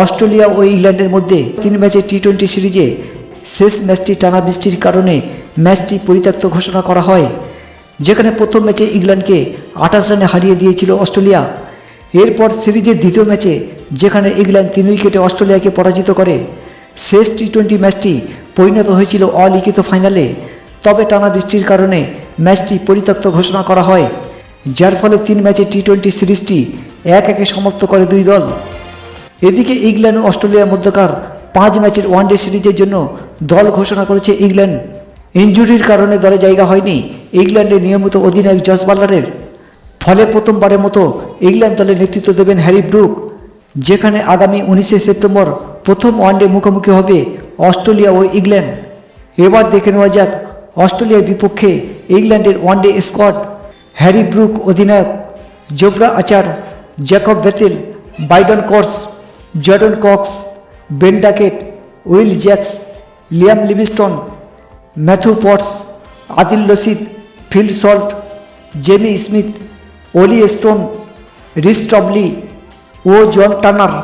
Australia ও ইংল্যান্ডের মধ্যে তিন ম্যাচের টি টোয়েন্টি সিরিজে শেষ ম্যাচটি টানা বৃষ্টির কারণে ম্যাচটি পরিত্যক্ত ঘোষণা করা হয়, যেখানে প্রথম ম্যাচে ইংল্যান্ডকে আঠাশ রানে হারিয়ে দিয়েছিল অস্ট্রেলিয়া। এরপর সিরিজের দ্বিতীয় ম্যাচে, যেখানে ইংল্যান্ড তিন উইকেটে অস্ট্রেলিয়াকে পরাজিত করে, শেষ টি টোয়েন্টি ম্যাচটি পরিণত হয়েছিল অলিখিত ফাইনালে। তবে টানা বৃষ্টির কারণে ম্যাচটি পরিত্যক্ত ঘোষণা করা হয়, যার ফলে তিন ম্যাচে টি টোয়েন্টি সিরিজটি এক একে সমাপ্ত করে দুই দল। এদিকে ইংল্যান্ড ও অস্ট্রেলিয়ার মধ্যকার পাঁচ ম্যাচের ওয়ানডে সিরিজের জন্য দল ঘোষণা করেছে ইংল্যান্ড। ইনজুরির কারণে দলে জায়গা হয়নি ইংল্যান্ডের নিয়মিত অধিনায়ক জস বাটলারের ফলে প্রথমবারের মতো ইংল্যান্ড দলের নেতৃত্ব দেবেন হ্যারি ব্রুক, যেখানে আগামী উনিশে সেপ্টেম্বর প্রথম ওয়ানডে মুখোমুখি হবে অস্ট্রেলিয়া ও ইংল্যান্ড। এবার দেখে নেওয়া যাক অস্ট্রেলিয়ার বিপক্ষে ইংল্যান্ডের ওয়ানডে স্কোয়াড। হ্যারি ব্রুক অধিনায়ক Jofra Archer, Jacob Bethell, Brydon Carse Jordan Cox Ben Duckett Will Jacks Liam Livingstone Matthew Potts Adil Rashid Phil Salt Jamie Smith Olly Stone Reece Topley O John Turner